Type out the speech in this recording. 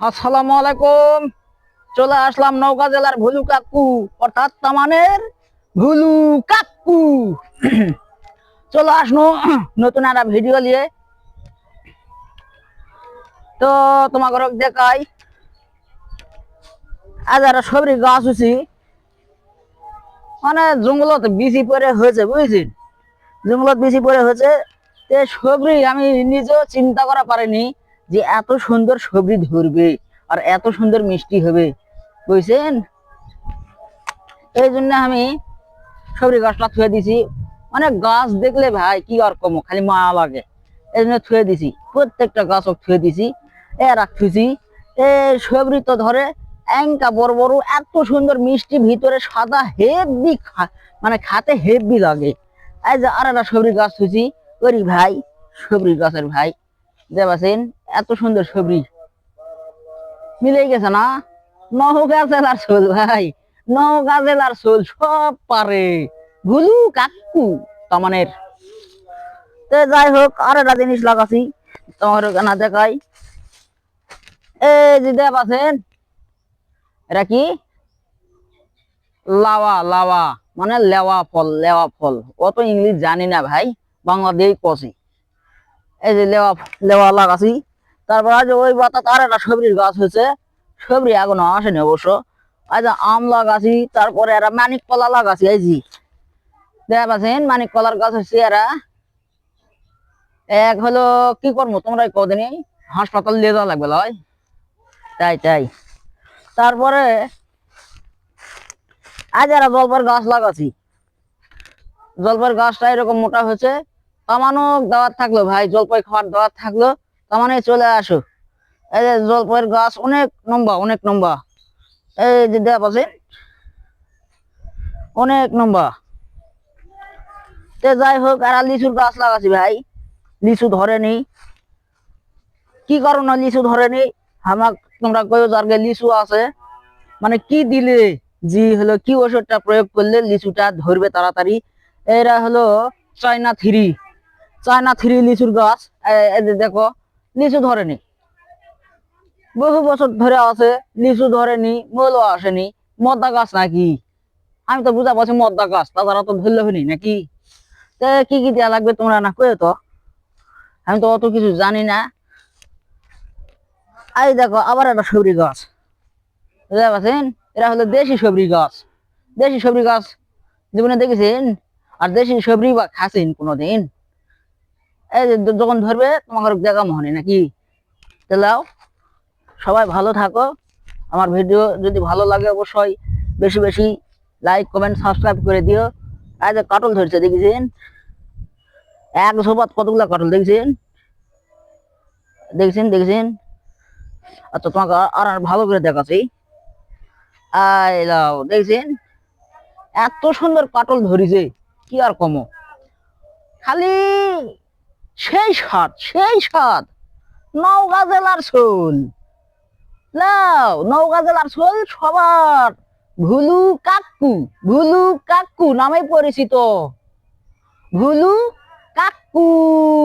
আসসালামু আলাইকুম। চলে আসলাম নৌকা জেলার ভুলু কাকু, অর্থাৎ তামানের ভুলু কাকু। চলে আসনো নতুন একটা ভিডিও নিয়ে। তো তোমাকে দেখাই আজ একটা সবরি গাছ উছি মানে জঙ্গলত বিচি পরে হয়েছে বুঝেছেন জঙ্গলত বিচি পরে হয়েছে, তে সবরি আমি নিজেও চিন্তা করা পারিনি। যে এত সুন্দর সবজি ধরবে আর এত সুন্দর মিষ্টি হবে, বুঝছেন? এই জন্য আমি সবজি গাছটা থুয়ে দিছি। মানে গাছ দেখলে ভাই কি আর কম, খালি মায়া লাগে। এই জন্য থুয়ে দিছি, প্রত্যেকটা গাছ থুয়ে দিছি, এ রাখতেছি। এ সবরি তো ধরে এঙ্কা বড় বড়, এত সুন্দর মিষ্টি ভিতরে সাদা হেভি মানে খাতে হেভি লাগে। এই যে আর একটা সবরি গাছ থুছি ওরি ভাই সবরি গাছের ভাই দেবাসেন এত সুন্দর সবরি মিলে গেছে না? নৌকা জেলার সোল ভাই নৌকা জেলার সোল সব পারে। ভুলু কাকু তামানের। তো যাই হোক, আর একটা জিনিস লাগাছি, তোমার ওখানে দেখাই। এই যে দেবাসেন এটা কি? লাওয়া লাওয়া মানে লেওয়া ফল লেওয়া ফল। অত ইংলিশ জানি না ভাই, বাংলা দিয়েই এই যে লেওয়া লেওয়া লাগাছি। তারপর আজ ওই বাতা তার একটা সবরির গাছ হয়েছে। সবরি এখনও আসেনি অবশ্য। আজ আম লাগাছি, তারপরে এরা মানিক কলা লাগাছি, এই জি দেখা পাচ্ছেন মানিক কলার গাছ হচ্ছে এরা। এক হলো, কি করব তোমরা কদিনই হাসপাতাল নিয়ে যাওয়া লাগবে, লয়। তাই তাই। তারপরে আজ এরা জলপার গাছ লাগাছি। জলপার গাছটা এরকম মোটা হয়েছে। তামানো দাওয়াত থাকল, ভাই। জলপাই খাওয়ার দাওয়াত থাকল। তামানে চলে আসো। এই যে জলপাইয়ের গাছ অনেক লম্বা অনেক লম্বা। এই যে দেয়া পাশে, অনেক লম্বা। তে যাই হোক আর লিচুর গাছ লাগাছি ভাই। লিচু ধরেনি। কি কারণে লিচু ধরেনি? আমাক তোমরা কয়ো যারগে লিচু আছে। মানে কি দিলে? জি হলো, কি ওষুধটা প্রয়োগ করলে লিচুটা ধরবে তাড়াতাড়ি? এরা হলো চায়না থ্রি। চায়না থ্রি লিচুর গাছ। দেখো লিচু ধরেনি। বহু বছর ধরে আছে লিচু ধরেনি, মূলও আসেনি, মদ্দা গাছ নাকি? আমি তো বুঝা পাচ্ছি মদ্দা গাছ, তাছাড়া তো ধরলে হয়নি নাকি? কি কি দেওয়া লাগবে তোমরা না কয়ে তো? আমি তো অত কিছু জানি না। এই দেখো, আবার একটা সবরি গাছ। বুঝতে পারছেন এরা হলো দেশি সবরি গাছ। দেশি সবরি গাছ, জীবনে দেখেছেন? আর দেশি সবরি বা খাসেন কোনোদিন? এই যখন ধরবে তোমার জায়গা মহনে নাকি? তাহলেও সবাই ভালো থাকো। আমার ভিডিও যদি ভালো লাগে অবশ্যই বেশি বেশি লাইক কমেন্ট সাবস্ক্রাইব করে দিও। যে কাটল ধরছে, দেখেছেন? এক ঝোপাত কতগুলা কাটল, দেখছেন? দেখছেন দেখছেন? আচ্ছা তোমাকে আর- আর আর ভালো করে দেখাচ্ছি। আই লাও, দেখছেন? এত সুন্দর কাটল ধরিছে, কি আর কমো? খালি সেই সৎ সেই সৎ নওগাঁ জেলার শোল। লাও নওগাঁ জেলার শোল সবার। ভুলু কাকু ভুলু কাকু নামে পরিচিত। ভুলু কাকু।